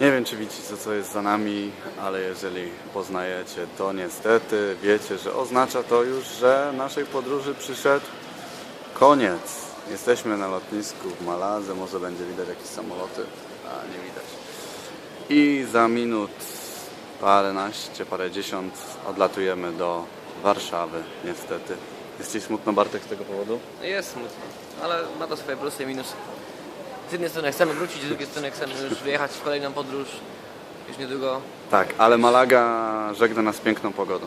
Nie wiem, czy widzicie, co jest za nami, ale jeżeli poznajecie, to niestety wiecie, że oznacza to już, że naszej podróży przyszedł koniec. Jesteśmy na lotnisku w Maladze, może będzie widać jakieś samoloty, a nie widać. I za minut paręnaście, parędziesiąt odlatujemy do Warszawy, niestety. Jest Ci smutno, Bartek, z tego powodu? Jest smutno, ale ma to swoje plusy i minusy. Z jednej strony chcemy wrócić, z drugiej strony chcemy już wyjechać w kolejną podróż. Już niedługo. Tak, ale Malaga żegna nas piękną pogodą.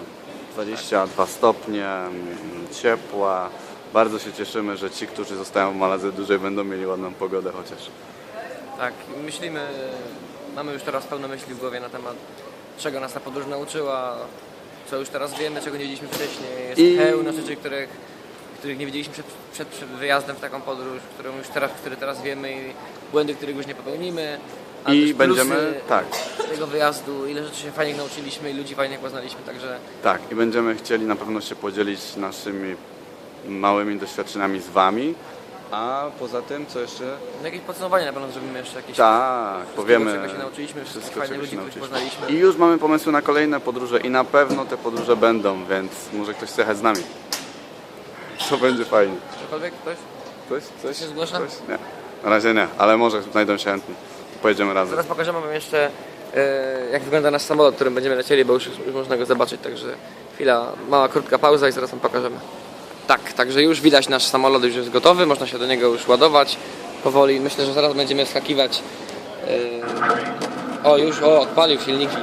22 stopnie, mm, ciepła. Bardzo się cieszymy, że ci, którzy zostają w Maladze dłużej będą mieli ładną pogodę chociaż. Tak, myślimy, mamy już teraz pełne myśli w głowie na temat czego nas ta podróż nauczyła, co już teraz wiemy, czego nie wiedzieliśmy wcześniej. Jest I- pełno rzeczy, których, których nie wiedzieliśmy przed, przed, przed wyjazdem w taką podróż, którą już teraz, które teraz wiemy i błędy, których już nie popełnimy. A I będziemy, tak, tego wyjazdu, ile rzeczy się fajnych nauczyliśmy i ludzi fajnych poznaliśmy, także tak, i będziemy chcieli na pewno się podzielić naszymi małymi doświadczeniami z Wami. A poza tym, co jeszcze? no jakieś podsumowanie na pewno zrobimy jeszcze jakieś Tak, powiemy czego się nauczyliśmy, wszystko, fajnych ludzi, których poznaliśmy. I już mamy pomysły na kolejne podróże i na pewno te podróże będą, więc może ktoś chce z nami. To będzie fajnie. Cokolwiek, ktoś? Ktoś? Coś? się zgłasza? Ktoś? Nie. Na razie nie, ale może znajdą się chętni. Pojedziemy razem. Zaraz pokażemy Wam jeszcze e, jak wygląda nasz samolot, którym będziemy lecieli, bo już, już można go zobaczyć, także chwila, mała, krótka pauza i zaraz Wam pokażemy. Tak, także już widać nasz samolot, już jest gotowy, można się do niego już ładować powoli. Myślę, że zaraz będziemy skakiwać. E, o, już, o, odpalił silniki.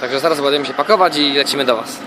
Także zaraz będziemy się pakować i lecimy do Was.